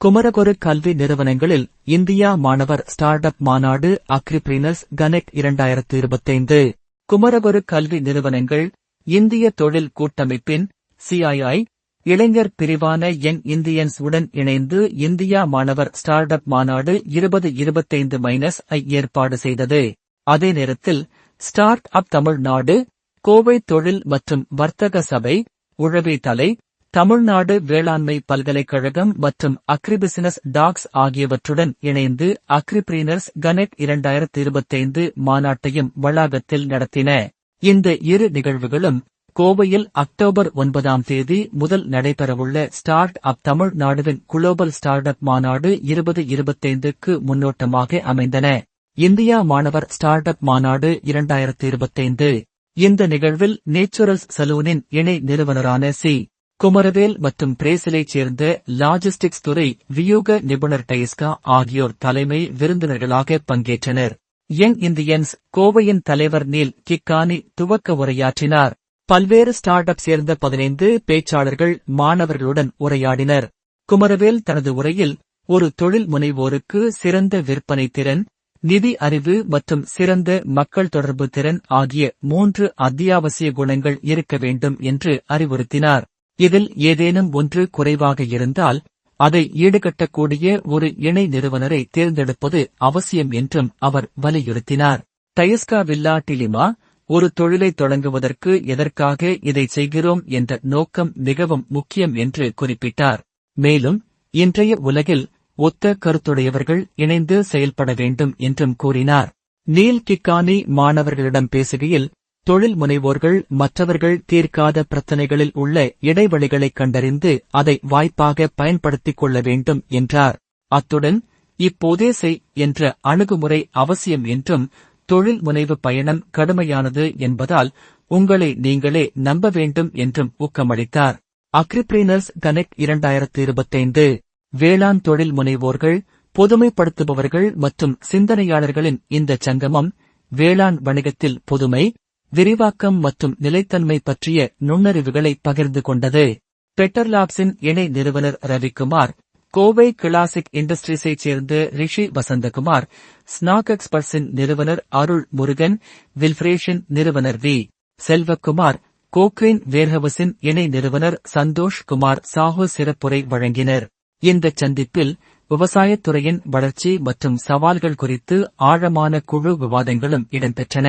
குமரகுரு கல்வி நிறுவனங்களில் இந்தியா மாணவர் ஸ்டார்ட் அப் மாநாடு அக்ரிபிரினஸ் கனெக்ட் இரண்டாயிரத்து இருபத்தைந்து குமரகுரு கல்வி நிறுவனங்கள் இந்திய தொழில் கூட்டமைப்பின் சிஐஐ இளைஞர் பிரிவான யங் இந்தியன்ஸ் உடன் இணைந்து இந்தியா மாணவர் ஸ்டார்ட் அப் மாநாடு இருபது இருபத்தைந்து மைனஸ் ஐ ஏற்பாடு செய்தது. அதே நேரத்தில் ஸ்டார்ட் அப் தமிழ்நாடு கோவை தொழில் மற்றும் வர்த்தக சபை உழவி தலை தமிழ்நாடு வேளாண்மை பல்கலைக்கழகம் மற்றும் அக்ரிபிசினஸ் டாக்ஸ் ஆகியவற்றுடன் இணைந்து அக்ரிபிரீனர்ஸ் கனெக்ட் இரண்டாயிரத்து இருபத்தைந்து மாநாட்டையும் வளாகத்தில் நடத்தின இந்த இரு நிகழ்வுகளும் கோவையில் அக்டோபர் ஒன்பதாம் தேதி முதல் நடைபெறவுள்ள ஸ்டார்ட் அப் தமிழ்நாடுவின் குளோபல் ஸ்டார்ட் அப் மாநாடு இருபது இருபத்தைந்துக்கு முன்னோட்டமாக அமைந்தன. இந்தியா மாணவர் ஸ்டார்ட் அப் மாநாடு இரண்டாயிரத்து இருபத்தைந்து இந்த நிகழ்வில் நேச்சுரல்ஸ் சலூனின் இணை நிறுவனரான சி. குமரவேல் மற்றும் பிரேசிலைச் சேர்ந்த லாஜிஸ்டிக்ஸ் துறை வியூக நிபுணர் டைஸ்கா ஆகியோர் தலைமை விருந்தினர்களாக பங்கேற்றனர். யங் இந்தியன்ஸ் கோவையின் தலைவர் நீல் கிக்கானி துவக்க உரையாற்றினார். பல்வேறு ஸ்டார்ட் அப் சேர்ந்த பதினைந்து பேச்சாளர்கள் மாணவர்களுடன் உரையாடினர். குமரவேல் தனது உரையில் ஒரு தொழில் முனைவோருக்கு சிறந்த விற்பனை திறன் நிதி அறிவு மற்றும் சிறந்த மக்கள் தொடர்பு திறன் ஆகிய மூன்று அத்தியாவசிய குணங்கள் இருக்க வேண்டும் என்று அறிவுறுத்தினார். இதில் ஏதேனும் ஒன்று குறைவாக இருந்தால் அதை ஈடுகட்டக்கூடிய ஒரு இணை நிறுவனரை தேர்ந்தெடுப்பது அவசியம் என்றும் அவர் வலியுறுத்தினார். டயஸ்கா வில்லா டிலிமா ஒரு தொழிலை தொடங்குவதற்கு எதற்காக இதை செய்கிறோம் என்ற நோக்கம் மிகவும் முக்கியம் என்று குறிப்பிட்டார். மேலும் இன்றைய உலகில் ஒத்த கருத்துடையவர்கள் இணைந்து செயல்பட வேண்டும் என்றும் கூறினார். நீல் கிக்கானி மாணவர்களிடம் பேசுகையில் தொழில் முனைவோர்கள் மற்றவர்கள் தீர்க்காத பிரச்சினைகளில் உள்ள இடைவெளிகளை கண்டறிந்து அதை வாய்ப்பாக பயன்படுத்திக் கொள்ள வேண்டும் என்றார். அத்துடன் இப்போதே செய் என்ற அணுகுமுறை அவசியம் என்றும் தொழில் முனைவு பயணம் கடுமையானது என்பதால் உங்களை நீங்களே நம்ப வேண்டும் என்றும் ஊக்கமளித்தார். அக்ரிப்ரீனர்ஸ் கனெக்ட் இரண்டாயிரத்து இருபத்தைந்து. வேளாண் தொழில் முனைவோர்கள் பொதுமைப்படுத்துபவர்கள் மற்றும் சிந்தனையாளர்களின் இந்த சங்கமம் வேளாண் வணிகத்தில் புதுமை விரிவாக்கம் மற்றும் நிலைத்தன்மை பற்றிய நுண்ணறிவுகளை பகிர்ந்து கொண்டது பெட்டர்லாப்ஸின் இணை நிறுவனர் ரவிக்குமார் கோவை கிளாசிக் இண்டஸ்ட்ரீஸைச் சேர்ந்த ரிஷி வசந்தகுமார் ஸ்நாக் எக்ஸ்பர்ட்ஸின் நிறுவனர் அருள் முருகன் வில்ஃப்ரேஷன் நிறுவனர் வி. செல்வக்குமார் கோக்ரேன் வேர்ஹவுஸின் இணை நிறுவனர் சந்தோஷ் குமார் சாஹு சிறப்புரை வழங்கினர். இந்த சந்திப்பில் விவசாயத்துறையின் வளர்ச்சி மற்றும் சவால்கள் குறித்து ஆழமான குழு விவாதங்களும் இடம்பெற்றன.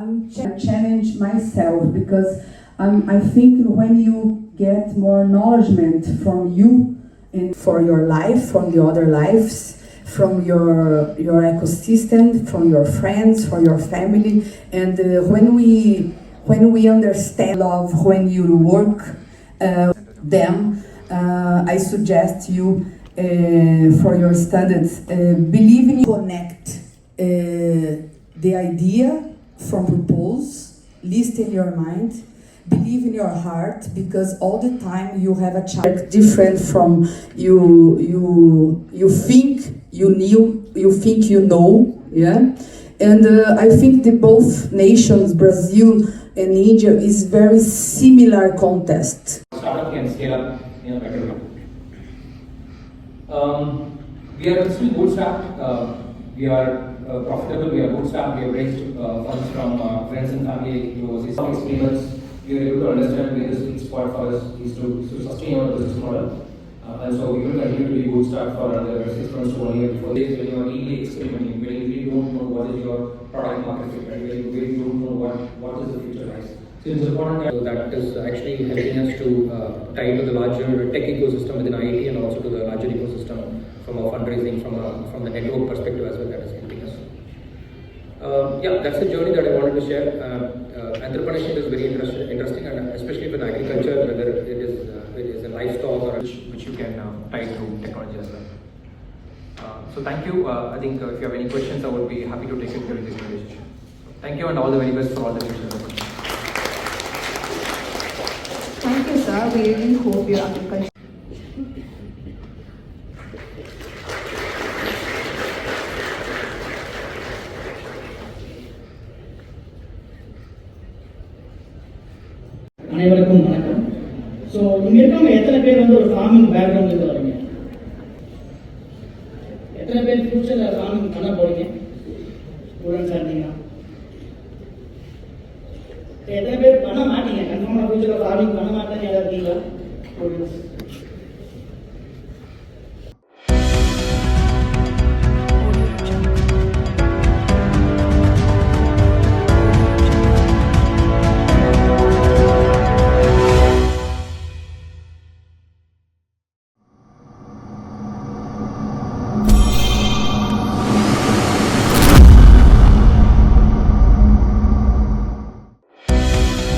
I'm ch- challenge myself because um, I think when you get more acknowledgement from you and for your life, from the other lives, from your your ecosystem, from your friends, from your family, and uh, when we when we understand love, when you work uh, them, uh, I suggest you uh, for your standards uh, believe in connect uh, the idea from propose, list in your mind, believe in your heart because all the time you have a child different from you you you think you knew you think you know yeah and uh, I think the both nations Brazil and India is very similar contest. startup can scale up in a better way. Um, we are still bootstrapped. Uh, we are profitable. We are bootstrapped. We have raised uh, funds from uh, friends and family overseas. Some experience. We are able to understand where the sweet spot for us is to, to sustain our business model. Uh, and so we will continue to be bootstrapped for another six months to one year before this. When you are really experimenting, when you really don't know what is your product market fit, right? when you really don't know what, what is the future lies. So it's important that is actually helping us to uh, tie to the larger tech ecosystem within IIT and also to the larger ecosystem from a fundraising, from a, from the network perspective as well, that is Uh, yeah, that's the journey that I wanted to share. Uh, uh, entrepreneurship is very interest, interesting, and especially with agriculture, whether it is uh, it is a livestock or which, which you can uh, tie to technology as well. Uh, so thank you. Uh, I think uh, if you have any questions, I would be happy to take it during this conversation. Thank you, and all the very best for all the future. Thank you, sir. We really hope your agriculture. அனைவருக்கும் வணக்கம். So இங்கே இருக்கவங்க எத்தனை பேர் வந்து ஒரு farming பேக்ரவுண்ட்லேருந்து வரீங்க? எத்தனை பேர் ஃபியூச்சரில் ஃபார்மிங் பண்ண போறீங்க? ஸ்டூடெண்ட்ஸ் இருந்தீங்கன்னா எத்தனை பேர் பண்ண மாட்டீங்க? கன்ஃபார்மாக ஃபியூச்சரில் ஃபார்மிங் பண்ண மாட்டேன்னு யாராவது இருக்கீங்களா? ஸ்டூடெண்ட்ஸ்